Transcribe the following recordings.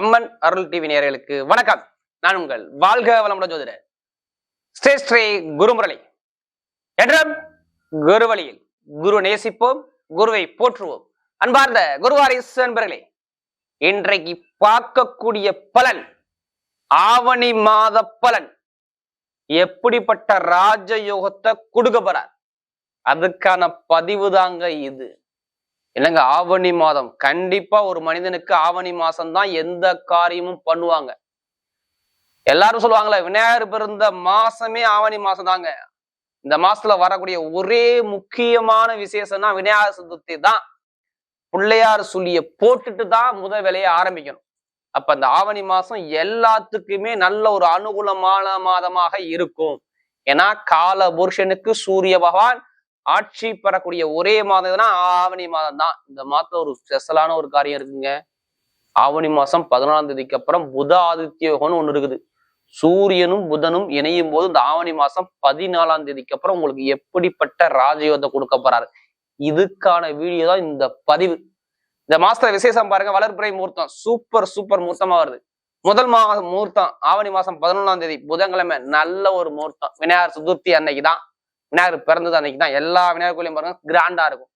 அம்மன் அருள் TV நேர்களுக்கு வணக்கம். நான் உங்கள் வாழ்க வளமுடன் ஜோதிடர் ஸ்ரீ ஸ்ரீ குருமுரளி. என்றும் குருவழியில் குரு நேசிப்போம் குருவை போற்றுவோம். அன்பார்ந்த குருவாரிஸ் அன்பர்களே இன்றைக்கு பார்க்கக்கூடிய பலன் ஆவணி மாத பலன். எப்படிப்பட்ட ராஜயோகத்தை கொடுக்க போறார்? அதுக்கான பதிவு தாங்க இது. இல்லைங்க ஆவணி மாதம். கண்டிப்பா ஒரு மனிதனுக்கு ஆவணி மாசம் தான் எந்த காரியமும் பண்ணுவாங்க. எல்லாரும் சொல்லுவாங்களே விநாயகர் பிறந்த மாசமே ஆவணி மாசம் தாங்க இந்த மாசத்துல வரக்கூடிய ஒரே முக்கியமான விசேஷம்னா விநாயகர் சதுர்த்தி தான். பிள்ளையார் சொல்லிய போட்டுட்டு தான் முத வேலையை ஆரம்பிக்கணும். அப்ப அந்த ஆவணி மாசம் எல்லாத்துக்குமே நல்ல ஒரு அனுகூலமான மாதமாக இருக்கும். ஏன்னா கால புருஷனுக்கு சூரிய பகவான் ஆட்சி பெறக்கூடிய ஒரே மாதம் எதுனா ஆவணி மாதம் தான். இந்த மாதத்துல ஒரு ஸ்பெஷலான ஒரு காரியம் இருக்குங்க. ஆவணி மாசம் பதினாலாம் தேதிக்கு அப்புறம் புத ஆதித்ய யோகம்னு ஒன்று இருக்குது. சூரியனும் புதனும் இணையும் போது இந்த ஆவணி மாசம் பதினாலாம் தேதிக்கு அப்புறம் உங்களுக்கு எப்படிப்பட்ட ராஜயோகத்தை கொடுக்க போறாரு? இதுக்கான வீடியோ தான் இந்த பதிவு. இந்த மாசத்துல விசேஷம் பாருங்க வளர்பிறை முகூர்த்தம். சூப்பர் சூப்பர் முகூர்த்தமா வருது. முதல் மாதம் முகூர்த்தம் ஆவணி மாசம் பதினொன்றாம் தேதி புதன்கிழமை நல்ல ஒரு முகூர்த்தம். விநாயகர் சதுர்த்தி அன்னைக்கு தான் விநாயகர் பிறந்தது அன்னைக்கு தான் எல்லா விநாயகர் கோயிலையும் பாருங்க கிராண்டா இருக்கும்.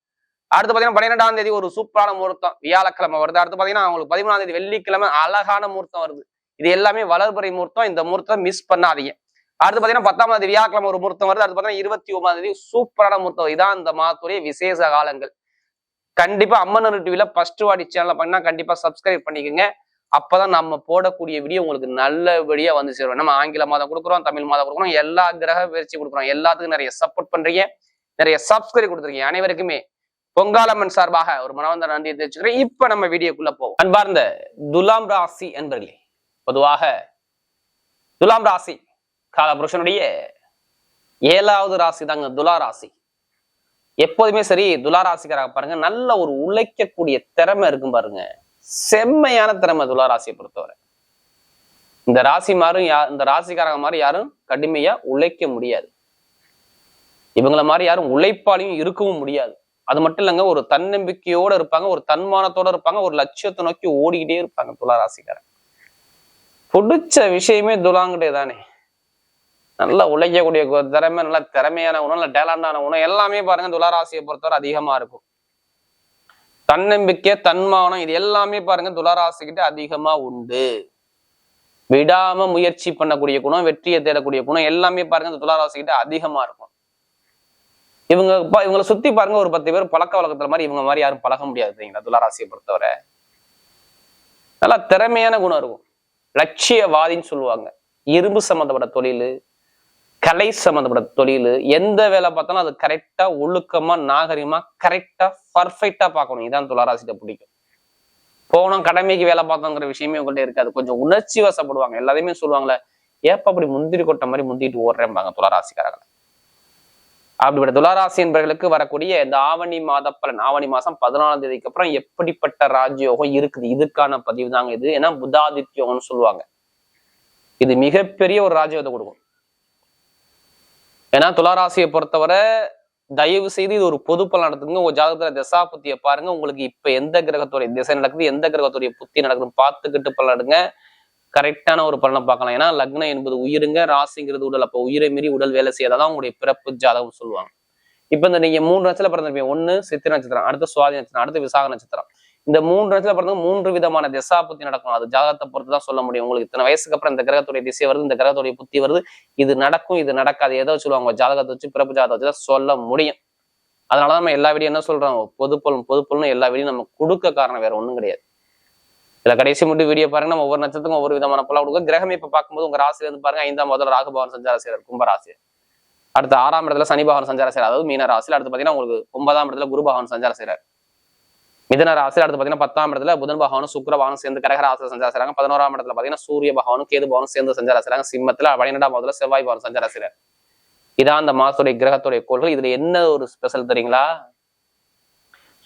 அடுத்து பாத்தீங்கன்னா பன்னிரெண்டாம் தேதி ஒரு சூப்பரான முகூர்த்தம் வியாழக்கிழமை வருது. அடுத்து பாத்தீங்கன்னா அவங்களுக்கு பதிமூணாம் தேதி வெள்ளிக்கிழமை அழகான முகூர்த்தம் வருது. இது எல்லாமே வளர்பறை முகூர்த்தம். இந்த முகூர்த்தம் மிஸ் பண்ணாதீங்க. அடுத்து பாத்தீங்கன்னா பத்தாம் தேதி வியாழக்கிழமை ஒரு முகூர்த்தம் வருது. அடுத்து பாத்தீங்கன்னா இருபத்தி ஒன்பதாம் தேதி சூப்பரான முகூர்த்தம். இதான் இந்த மாதத்துடைய விசேஷ காலங்கள். கண்டிப்பா அம்மன் டிவில ஃபர்ஸ்ட் வாடி சேனலை பண்ணா கண்டிப்பா சப்ஸ்கிரைப் பண்ணிக்கோங்க. அப்பதான் நம்ம போடக்கூடிய வீடியோ உங்களுக்கு நல்லபடியா வந்து சேரும். நம்ம ஆங்கில மாதம் கொடுக்குறோம் தமிழ் மாதம் கொடுக்குறோம் எல்லா கிரக பயிற்சி கொடுக்குறோம். எல்லாத்துக்கும் நிறைய சப்போர்ட் பண்றீங்க. நிறைய சப்ஸ்கிரைப் கொடுத்துருக்கீங்க. அனைவருக்குமே பொங்காலம்மன் சார்பாக ஒரு மனவந்த நன்றியை தெரிவிச்சுக்கிறேன். இப்ப நம்ம வீடியோக்குள்ள போவோம். அன்பார்ந்த துலாம் ராசி என்பர்களே பொதுவாக துலாம் ராசி காலபுருஷனுடைய ஏழாவது ராசி தாங்க துலா ராசி. எப்போதுமே சரி துலா ராசிக்காராக பாருங்க நல்ல ஒரு உழைக்கக்கூடிய திறமை இருக்கும் பாருங்க. செம்மையான திறமை துலா ராசியை பொறுத்தவரை. இந்த ராசி மாறும் யா இந்த ராசிக்காரங்க மாதிரி யாரும் கடுமையா உழைக்க முடியாது. இவங்கள மாதிரி யாரும் உழைப்பாலையும் இருக்கவும் முடியாது. அது மட்டும் இல்லைங்க ஒரு தன்னம்பிக்கையோட இருப்பாங்க ஒரு தன்மானத்தோட இருப்பாங்க ஒரு லட்சியத்தை நோக்கி ஓடிக்கிட்டே இருப்பாங்க துலா ராசிக்காரன் பிடிச்ச விஷயமே துலாங்கிட்டே தானே. நல்லா உழைக்கக்கூடிய திறமை நல்ல திறமையான உணவு நல்ல டேலண்டான உணவு எல்லாமே பாருங்க துளாராசியை பொறுத்தவரை அதிகமா இருக்கும். தன்னம்பிக்கை தன்மானம் இது எல்லாமே பாருங்க துளராசிக்கிட்ட அதிகமா உண்டு. விடாம முயற்சி பண்ணக்கூடிய குணம் வெற்றியை தேடக்கூடிய குணம் எல்லாமே பாருங்க இந்த துளாராசிக்கிட்ட அதிகமா இருக்கும். இவங்க இவங்களை சுத்தி பாருங்க ஒரு பத்து பேர் பழக்க வழக்கத்துல மாதிரி இவங்க மாதிரி யாரும் பழக முடியாது தெரியுங்களா துளாராசியை பொறுத்தவரை. நல்லா திறமையான குணம் இருக்கும். லட்சியவாதின்னு சொல்லுவாங்க. இரும்பு சம்மந்தப்பட்ட தொழில் கலை சம்மந்தப்பட்ட தொழில் எந்த வேலை பார்த்தாலும் அது கரெக்டா ஒழுக்கமா நாகரிகமா கரெக்டா பர்ஃபெக்டா பார்க்கணும். இதான் துளாராசிட்ட பிடிக்கும். போனோம் கடமைக்கு வேலை பார்த்தோங்கிற விஷயமே உங்கள்கிட்ட இருக்காது. கொஞ்சம் உணர்ச்சி வசப்படுவாங்க. எல்லாத்தையுமே சொல்லுவாங்களே ஏப்ப அப்படி முந்திரி கொட்ட மாதிரி முந்திட்டு ஓடுறேன்பாங்க துளாராசிக்காரர்கள் அப்படிப்பட்ட துளாராசி என்பவர்களுக்கு வரக்கூடிய இந்த ஆவணி மாத பலன் ஆவணி மாசம் பதினாலாம் தேதிக்கு அப்புறம் எப்படிப்பட்ட ராஜயோகம் இருக்குது? இதுக்கான பதிவு தாங்க இது. ஏன்னா புதாதித்யோகம்னு சொல்லுவாங்க. இது மிகப்பெரிய ஒரு ராஜயோகத்தை கொடுக்கும். ஏன்னா துளாராசியை பொறுத்தவரை தயவு செய்து இது ஒரு பொது பலன் நடத்துங்க. உங்க ஜாதகத்துல திசா புத்தியை பாருங்க. உங்களுக்கு இப்ப எந்த கிரகத்துடைய திசை நடக்குது எந்த கிரகத்துடைய புத்தி நடக்குதுன்னு பார்த்துக்கிட்டு பலன் எடுங்க கரெக்டான ஒரு பலனை பார்க்கலாம். ஏன்னா லக்னம் என்பது உயிருங்க. ராசிங்கிறது உடல். அப்போ உயிரை மீறி உடல் வேலை செய்யாதான் உங்களுடைய பிறப்பு ஜாதகம் சொல்லுவாங்க. இப்ப இந்த நீங்க மூணு நட்சத்திரம் பிறந்திருப்பீங்க. ஒன்னு சித்திர நட்சத்திரம் அடுத்து சுவாதி நட்சத்திரம் அடுத்து விசாக நட்சத்திரம். இந்த மூன்று இடத்துல பிறந்த மூன்று விதமான திசாபுத்தி நடக்கும். அது ஜாதகத்தை பொறுத்து தான் சொல்ல முடியும். உங்களுக்கு இத்தனை வயசுக்கு அப்புறம் இந்த கிரகத்துடைய திசை வருது இந்த கிரகத்துடைய புத்தி வருது. இது நடக்கும் இது நடக்காது. ஏதோ சொல்லுவாங்க? ஜாதகத்தை வச்சு பிறப்பு ஜாதகத்தை வச்சு தான் சொல்ல முடியும். அதனாலதான் நம்ம எல்லா வீடியும் என்ன சொல்றோம்? பொதுப்பொருள் பொதுப்பொருள்னு எல்லா வீடியும் நம்ம கொடுக்க காரணம் வேற ஒண்ணும் கிடையாது. இதுல கடைசி மட்டும் வீடியோ பாருங்க. நம்ம ஒவ்வொரு நட்சத்திரத்துக்கும் ஒவ்வொரு விதமான பலன் கொடுக்க கிரகம் இப்ப பார்க்கும்போது உங்க ராசியில இருந்து பாருங்க ஐந்தாம் முதல் ராகுபவன் சஞ்சார செய்யறார் கும்பராசி அடுத்து ஆறாம் இடத்துல சனி பகவான் சஞ்சார செய்யறார் அதாவது மீன ராசியில் அடுத்து பாத்தீங்கன்னா உங்களுக்கு ஒன்பதாம் இடத்துல குரு பகவான் சஞ்சாரம் மிதன ராசியில் அடுத்து பாத்தீங்கன்னா பத்தாம் இடத்துல புதன் பகவானும் சுக்கர பகவானும் சேர்ந்து கடக ராசியில சஞ்சாரம் செய்றாங்க பதினோராம் இடத்துல பாத்தீங்கன்னா சூரிய பகவானும் கேது பகவானும் சேர்ந்து சஞ்சாரம் செய்றாங்க சிம்மத்தில் பன்னிரெண்டாம் இடத்துல செவ்வாய் பகவான் சஞ்சாரம் செய்றார் இதான் அந்த மாசத்துடைய கிரகத்துடைய கோள்கள். இதுல என்ன ஒரு ஸ்பெஷல் தெரியுங்களா?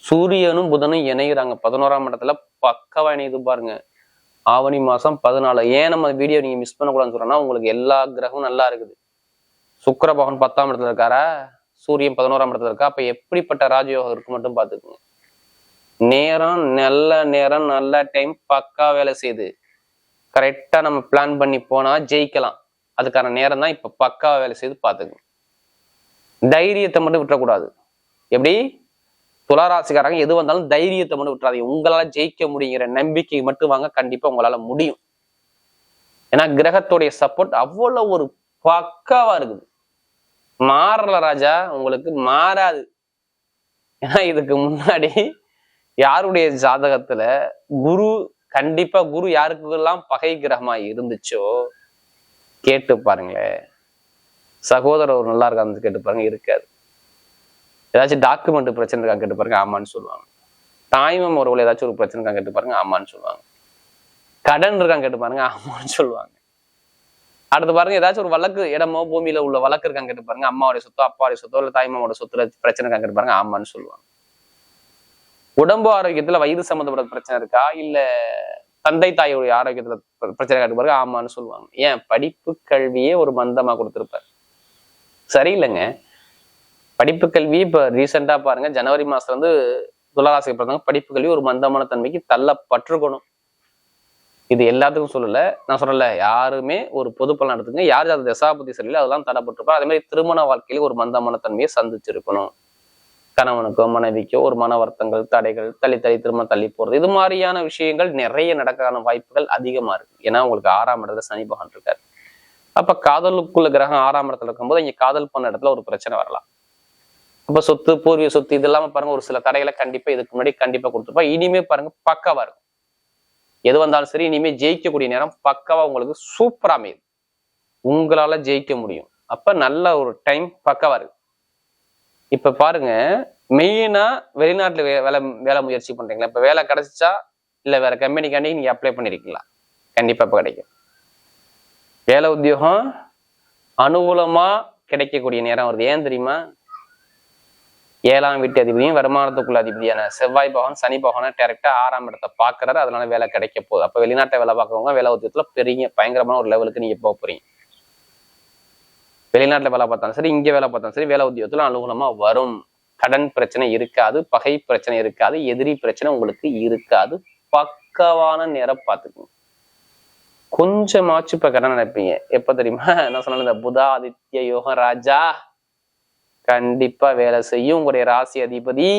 சூரியனும் புதனும் இணைகிறாங்க பதினோராம் இடத்துல பக்கவா இணையுது பாருங்க. ஆவணி மாசம் பதினாலு. ஏன் நம்ம வீடியோ நீங்க மிஸ் பண்ணக்கூடாதுன்னு சொல்றோம்னா உங்களுக்கு எல்லா கிரகமும் நல்லா இருக்குது. சுக்கர பகவான் பத்தாம் இடத்துல இருக்காரா? சூரியன் பதினோராம் இடத்துல இருக்கா? அப்ப எப்படிப்பட்ட ராஜயோகம் இருக்கு மட்டும் பாத்துக்கோங்க நேரம் நல்ல நேரம் நல்ல டைம் பக்கா வேலை செய்யுது. கரெக்டா நம்ம பிளான் பண்ணி போனா ஜெயிக்கலாம். அதுக்கான நேரம் தான் இப்ப பக்கா வேலை செய்து பார்த்துக்கணும். தைரியத்தை மட்டும் விட்டுறக்கூடாது. எப்படி? துளாராசிக்காரங்க எது வந்தாலும் தைரியத்தை மட்டும் விட்டுறாதீங்க. உங்களால ஜெயிக்க முடியுங்கிற நம்பிக்கை மட்டும் வாங்க கண்டிப்பா உங்களால முடியும். ஏன்னா கிரகத்துடைய சப்போர்ட் அவ்வளவு ஒரு பக்காவா இருக்குது. மாறல ராஜா உங்களுக்கு மாறாது. ஏன்னா இதுக்கு முன்னாடி யாருடைய ஜாதகத்துல குரு கண்டிப்பா குரு யாருக்கெல்லாம் பகை கிரகமா இருந்துச்சோ கேட்டு பாருங்களேன் சகோதரர் ஒரு நல்லா இருக்கான்னு கேட்டு பாருங்க இருக்காது ஏதாச்சும் டாக்குமெண்ட் பிரச்சனை இருக்கா கேட்டு பாருங்க ஆமான்னு சொல்லுவாங்க. தாய்மம் உறவுல ஏதாச்சும் ஒரு பிரச்சனை இருக்கா கேட்டு பாருங்க ஆமான்னு சொல்லுவாங்க. கடன் இருக்கான்னு கேட்டு பாருங்க ஆமான்னு சொல்லுவாங்க. அடுத்து பாருங்க ஏதாச்சும் ஒரு வழக்கு இடமோ பூமியில உள்ள வழக்கு இருக்கான்னு கேட்டு பாருங்க அம்மாவுடைய சொத்தோ அப்பாவுடைய சொத்தோ இல்ல தாய்மாவோட சொத்துல பிரச்சனை இருக்கான்னு கேட்டு பாருங்க ஆமான்னு சொல்லுவாங்க. உடம்பு ஆரோக்கியத்துல வயது சம்மந்தப்பட்ட பிரச்சனை இருக்கா? இல்ல தந்தை தாயுடைய ஆரோக்கியத்துல பிரச்சனை காட்டு பாருங்க ஆமான்னு சொல்லுவாங்க. ஏன்? படிப்பு கல்வியே ஒரு மந்தமா கொடுத்துருப்பார். சரியில்லைங்க. படிப்பு கல்வி இப்ப ரீசெண்டா பாருங்க. ஜனவரி மாசத்துல இருந்து துளாராசிக்கு பிறந்தவங்க படிப்பு கல்வி ஒரு மந்தமான தன்மைக்கு தள்ளப்பட்டிருக்கணும். இது எல்லாத்துக்கும் சொல்லல. நான் சொல்லல. யாருமே ஒரு பொது பலன் எடுத்துங்க யார் அது தசாபதி சரியில்லை அதெல்லாம் தடப்பட்டிருப்பா அதே மாதிரி திருமண வாழ்க்கையில ஒரு மந்தமான தன்மையை சந்திச்சிருக்கணும். கணவனுக்கோ மனைவிக்கோ ஒரு மன வருத்தங்கள் தடைகள் தள்ளி தள்ளி திரும்ப தள்ளி போறது இது மாதிரியான விஷயங்கள் நிறைய நடக்கான வாய்ப்புகள் அதிகமா இருக்கு. ஏன்னா உங்களுக்கு ஆறாம் இடத்துல சனி பகவான் இருக்காரு. அப்ப காதலுக்குள்ள கிரகம் ஆறாம் இடத்துல இருக்கும்போது இங்க காதல் பண்ண இடத்துல ஒரு பிரச்சனை வரலாம். அப்ப சொத்து பூர்வீக சொத்து இது இல்லாம பாருங்க ஒரு சில தடைகளை கண்டிப்பா இதுக்கு முன்னாடி கண்டிப்பா கொடுத்துருப்பா. இனிமே பாருங்க பக்கவா இருக்கும். எது வந்தாலும் சரி இனிமே ஜெயிக்கக்கூடிய நேரம் பக்காவா உங்களுக்கு சூப்பரா அமையுது உங்களால ஜெயிக்க முடியும். அப்ப நல்ல ஒரு டைம் பக்காவா இருக்கு. இப்ப பாருங்க மெயினா வெளிநாட்டுல வே- வேலை வேலை முயற்சி பண்றீங்களா? இப்ப வேலை கிடைச்சிச்சா இல்ல வேற கம்பெனிக்காண்டி நீங்க அப்ளை பண்ணிருக்கீங்களா? கண்டிப்பா இப்ப கிடைக்கும். வேலை உத்தியோகம் அனுகூலமா கிடைக்கக்கூடிய நேரம் வருது. ஏன் தெரியுமா? ஏழாம் வீட்டு அதிபதியும் வருமானத்துக்குள்ள அதிபதியான செவ்வாய் பகவான் சனி பகவான டைரக்டா ஆறாம் இடத்தை பாக்குறாரு அதனால வேலை கிடைக்க போகுது. அப்ப வெளிநாட்டை வேலை பார்க்கறவங்க வேலை உத்தியத்துல பெரிய பயங்கரமான ஒரு லெவலுக்கு நீங்க போக போறீங்க. வெளிநாட்டுல வேலை பார்த்தாலும் சரி இங்கே வேலை பார்த்தாலும் சரி வேலை உத்தியோகத்தில் அனுகூலமாக வரும். கடன் பிரச்சனை இருக்காது பகை பிரச்சனை இருக்காது எதிரி பிரச்சனை உங்களுக்கு இருக்காது. பக்கவான நேரம் பார்த்துக்கோங்க. கொஞ்சமாச்சு இப்ப கடன் நினைப்பீங்க. எப்ப தெரியுமா? என்ன சொன்னாலும் இந்த புதா ஆதித்ய யோகம் ராஜா. கண்டிப்பா வேலை செய்யும். உங்களுடைய ராசி அதிபதி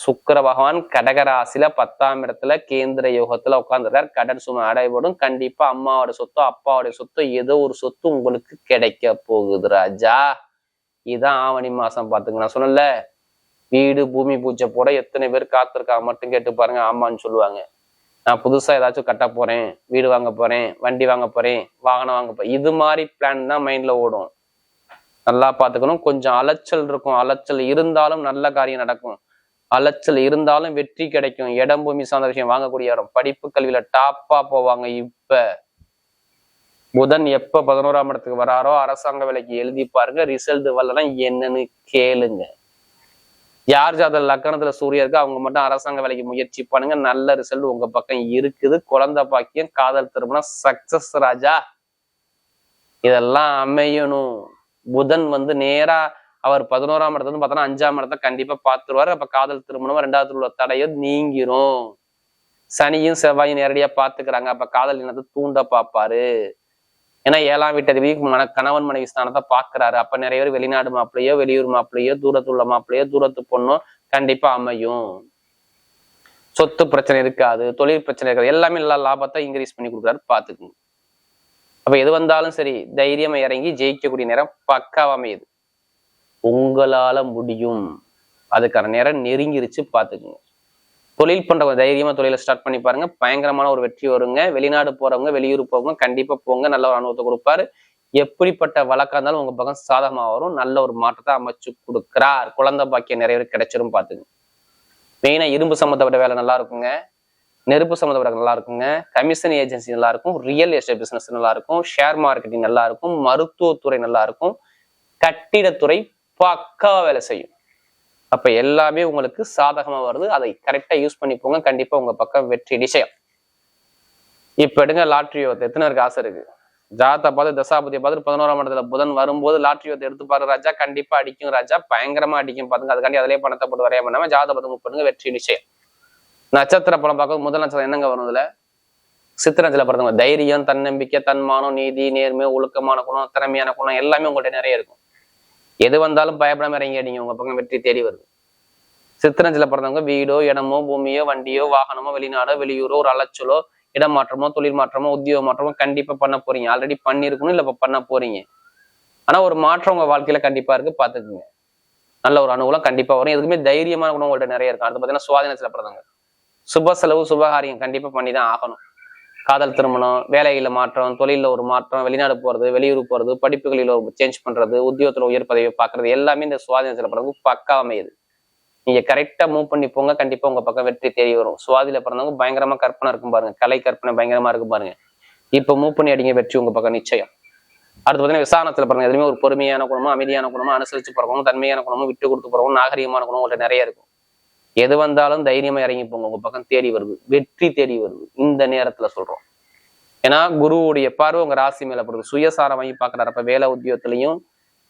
சுக்கர பகவான் கடகராசில பத்தாம் இடத்துல கேந்திர யோகத்துல உட்கார்ந்துருக்கார். கடன் சுமை அடைபடும். கண்டிப்பா அம்மாவோட சொத்தோ அப்பாவோட சொத்தோ ஏதோ ஒரு சொத்து உங்களுக்கு கிடைக்க போகுது ராஜா. இதான் ஆவணி மாசம் பாத்துங்க நான் சொன்னல வீடு பூமி பூஜை போட எத்தனை பேர் காத்திருக்காங்க மட்டும் கேட்டு பாருங்க. ஆமான்னு சொல்லுவாங்க. நான் புதுசா ஏதாச்சும் கட்ட போறேன். வீடு வாங்க போறேன். வண்டி வாங்க போறேன். வாகனம் வாங்க போறேன். இது மாதிரி பிளான் தான் மைண்ட்ல ஓடும். நல்லா பார்த்துக்கணும் கொஞ்சம் அலைச்சல் இருக்கும். அலைச்சல் இருந்தாலும் நல்ல காரியம் நடக்கும். அலைச்சல் இருந்தாலும் வெற்றி கிடைக்கும். இடம் பூமி சார்ந்த விஷயம் வாங்கக்கூடிய இடம். படிப்பு கல்வியில டாப்பா போவாங்க இப்ப. புதன் எப்ப பதினோராம் இடத்துக்கு வராரோ அரசாங்க வேலைக்கு எழுதி பாருங்க. ரிசல்ட் வரலாம் என்னன்னு கேளுங்க. யார் ஜாத லக்கணத்துல சூரிய இருக்கு அவங்க மட்டும் அரசாங்க வேலைக்கு முயற்சி பண்ணுங்க. நல்ல ரிசல்ட் உங்க பக்கம் இருக்குது. குழந்தை பாக்கியம் காதல் திருமணம் சக்சஸ் ராஜா. இதெல்லாம் அமையணும். புதன் வந்து நேரா அவர் பதினோராம் இடத்துல வந்து பார்த்தோன்னா அஞ்சாம் இடத்த கண்டிப்பா பார்த்துருவாரு. அப்ப காதல் திருமணம் ரெண்டாவது உள்ள தடையோ நீங்கிரும். சனியும் செவ்வாயும் நேரடியா பாத்துக்கிறாங்க அப்ப காதல் இனத்தை தூண்ட பார்ப்பாரு. ஏன்னா ஏழாம் வீட்டு மன கணவன் மனைவி ஸ்தானத்தை பாக்குறாரு அப்ப நிறைய பேர் வெளிநாடு மாப்பிள்ளையோ வெளியூர் மாப்பிள்ளையோ தூரத்துள்ள மாப்பிள்ளையோ தூரத்து பொண்ணோ கண்டிப்பா அமையும். சொத்து பிரச்சனை இருக்காது தொழில் பிரச்சனை இருக்காது. எல்லாமே எல்லா லாபத்தை இன்க்ரீஸ் பண்ணி கொடுக்குறாரு. பாத்துக்குங்க அப்ப எது வந்தாலும் சரி தைரியமா இறங்கி ஜெயிக்கக்கூடிய நேரம் பக்காவாக அமையுது. உங்களால் முடியும். அதுக்கான நேரம் நெருங்கிருச்சு பார்த்துக்குங்க. தொழில் பண்ணுறவங்க தைரியமாக தொழிலை ஸ்டார்ட் பண்ணி பாருங்க. பயங்கரமான ஒரு வெற்றி வருங்க. வெளிநாடு போறவங்க வெளியூர் போவங்க கண்டிப்பாக போங்க. நல்ல ஒரு அனுபவத்தை கொடுப்பாரு. எப்படிப்பட்ட வழக்காக இருந்தாலும் உங்கள் பக்கம் சாதகமாக வரும். நல்ல ஒரு மாற்றத்தை அமைச்சு கொடுக்குறார். குழந்தை பாக்கியம் நிறைய பேர் கிடைச்சிரும் பார்த்துங்க மெயினாக இரும்பு சம்மந்தப்பட்ட வேலை நல்லா இருக்குங்க. நெருப்பு சம்மந்தப்பட்ட நல்லா இருக்குங்க. கமிஷன் ஏஜென்சி நல்லா இருக்கும். ரியல் எஸ்டேட் பிசினஸ் நல்லா இருக்கும். ஷேர் மார்க்கெட்டிங் நல்லா இருக்கும். மருத்துவத்துறை நல்லா இருக்கும். கட்டிடத்துறை பக்காவா வேலை செய்யும். அப்ப எல்லாமே உங்களுக்கு சாதகமா வருது. அதை கரெக்டா யூஸ் பண்ணி போங்க கண்டிப்பா உங்க பக்கம் வெற்றி நிச்சயம். இப்ப எடுங்க லாட்ரி யோகத்தை எத்தனை இருக்கு? ஆசை இருக்கு. ஜாதா பார்த்து தசாபதியை பார்த்து பதினோராம் இடத்துல புதன் வரும்போது லாட்ரி யோகத்தை எடுத்து பாரு ராஜா. கண்டிப்பா அடிக்கும் ராஜா. பயங்கரமா அடிக்கும். பாருங்க அதுக்காண்டி அதிலே பணத்தை போட்டு வரைய பண்ணாமல் ஜாதக பார்த்து பண்ணுங்க வெற்றி நிச்சயம். நட்சத்திர படம் பார்க்க முதல் நட்சத்திரம் என்னங்க வரும் இதில்? சித்திரத்தில் பிறந்தவங்க தைரியம் தன்னம்பிக்கை தன்மானம் நீதி நேர்மை ஒழுக்கமான குணம் திறமையான குணம் எல்லாமே உங்கள்கிட்ட நிறைய இருக்கும். எது வந்தாலும் பயப்படாம இறங்கி அடிங்க உங்க பக்கம் வெற்றி தேடி வருது. சித்திரஞ்சில பிறந்தவங்க வீடோ இடமோ பூமியோ வண்டியோ வாகனமோ வெளிநாடோ வெளியூரோ ஒரு அலைச்சலோ இடம் மாற்றமோ தொழில் மாற்றமோ உத்தியோக மாற்றமோ கண்டிப்பா பண்ண போறீங்க. ஆல்ரெடி பண்ணிருக்கணும் இல்ல இப்ப பண்ண போறீங்க? ஆனா ஒரு மாற்றம் உங்க வாழ்க்கையில கண்டிப்பா இருக்கு பாத்துக்குங்க. நல்ல ஒரு அனுகூலம் கண்டிப்பா வரும். எதுக்குமே தைரியமான குணம் உங்கள்ட்ட நிறைய இருக்கும். அடுத்து பாத்தீங்கன்னா சுவாதீனத்துல பிறந்தவங்க. சுப செலவு சுபகாரியம் கண்டிப்பா பண்ணி தான் ஆகணும். காதல் திருமணம் வேலையில மாற்றம் தொழில ஒரு மாற்றம் வெளிநாடு போறது வெளியூர் போறது படிப்புகளில் ஒரு சேஞ்ச் பண்றது உத்தியோகத்தில் உயர் பதவி பார்க்கறது எல்லாமே இந்த சுவாதீனத்துல பிறகு பக்கா அமையுது நீங்க கரெக்டா மூவ் பண்ணி போங்க கண்டிப்பா உங்க பக்கம் வெற்றி தேடி வரும். சுவாதியில பிறந்தவங்க பயங்கரமா கற்பனை இருக்கும் பாருங்க. கலை கற்பனை பயங்கரமா இருக்கும் பாருங்க. இப்ப மூவ் பண்ணி அடிங்க வெற்றி உங்க பக்கம் நிச்சயம். அடுத்து பார்த்தீங்கன்னா விசாரணத்துல பாருங்க எதுவுமே ஒரு பொறுமையான குணமும் அமைதியான குணமும் அனுசரிச்சு பிறக்கணும் தன்மையான குணமும் விட்டு கொடுத்து போகிறவங்க நாகரிகமான குணம் உங்கள்கிட்ட நிறைய இருக்கும். எது வந்தாலும் தைரியமா இறங்கி போங்க. உங்க பக்கம் தேடி வருது. வெற்றி தேடி வருது. இந்த நேரத்துல சொல்றோம். ஏன்னா குருவுடைய பார்வை உங்க ராசி மேல போடுது. சுயசாரம் வாங்கி பாக்குறாரு வேலை உத்தியோகத்திலையும்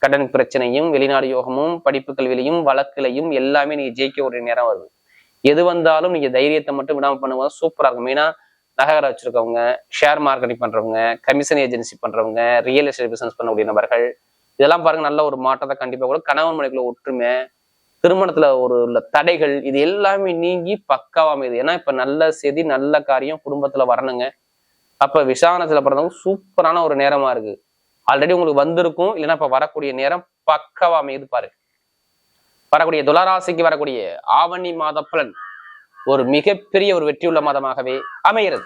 கடன் பிரச்சனையும் வெளிநாடு யோகமும் படிப்பு கல்வியிலையும் வழக்குலையும் எல்லாமே நீங்க ஜெயிக்க ஒரு நேரம் வருது. எது வந்தாலும் நீங்க தைரியத்தை மட்டும் விடாம பண்ணும்போது சூப்பரா இருக்கும். மெயினா நகர வச்சிருக்கவங்க ஷேர் மார்க்கெட்டிங் பண்றவங்க கமிஷன் ஏஜென்சி பண்றவங்க ரியல் எஸ்டேட் பிசினஸ் பண்ணக்கூடிய நபர்கள் இதெல்லாம் பாருங்க நல்ல ஒரு மாற்றத்தை கண்டிப்பா கூட கணவன் மனைக்குள்ள ஒற்றுமை திருமணத்துல ஒரு உள்ள தடைகள் இது எல்லாமே நீங்கி பக்காவா அமையுது. ஏன்னா இப்ப நல்ல செய்தி நல்ல காரியம் குடும்பத்துல வரணுங்க. அப்ப விசாரணத்துல பிறந்தவங்க சூப்பரான ஒரு நேரமா இருக்கு. ஆல்ரெடி உங்களுக்கு வந்திருக்கும் இல்லைன்னா இப்ப வரக்கூடிய நேரம் பக்காவா அமையுது பாரு. வரக்கூடிய துளராசிக்கு வரக்கூடிய ஆவணி மாத பலன் ஒரு மிகப்பெரிய ஒரு வெற்றியுள்ள மாதமாகவே அமைகிறது.